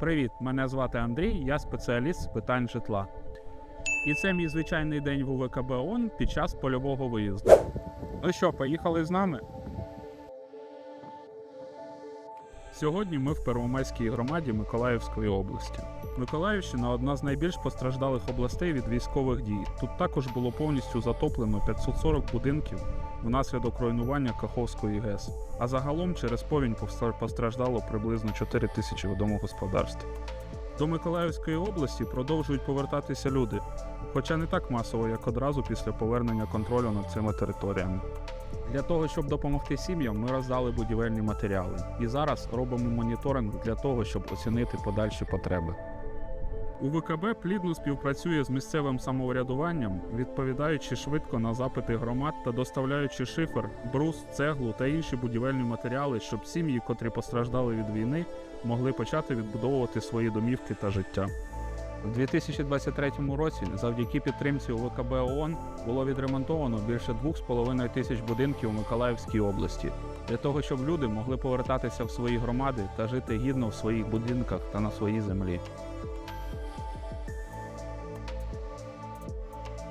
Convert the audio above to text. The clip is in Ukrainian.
Привіт, мене звати Андрій, я спеціаліст з питань житла. І це мій звичайний день в УВКБ ООН під час польового виїзду. Ну що, поїхали з нами? Сьогодні ми в Первомайській громаді Миколаївської області. Миколаївщина одна з найбільш постраждалих областей від військових дій. Тут також було повністю затоплено 540 будинків внаслідок руйнування Каховської ГЕС. А загалом через повінь постраждало приблизно 4 тисячі домогосподарств. До Миколаївської області продовжують повертатися люди, хоча не так масово, як одразу після повернення контролю над цими територіями. Для того, щоб допомогти сім'ям, ми роздали будівельні матеріали і зараз робимо моніторинг для того, щоб оцінити подальші потреби. УВКБ плідно співпрацює з місцевим самоврядуванням, відповідаючи швидко на запити громад та доставляючи шифер, брус, цеглу та інші будівельні матеріали, щоб сім'ї, котрі постраждали від війни, могли почати відбудовувати свої домівки та життя. У 2023 році, завдяки підтримці УВКБ ООН, було відремонтовано більше 2,5 тисяч будинків у Миколаївській області для того, щоб люди могли повертатися в свої громади та жити гідно в своїх будинках та на своїй землі.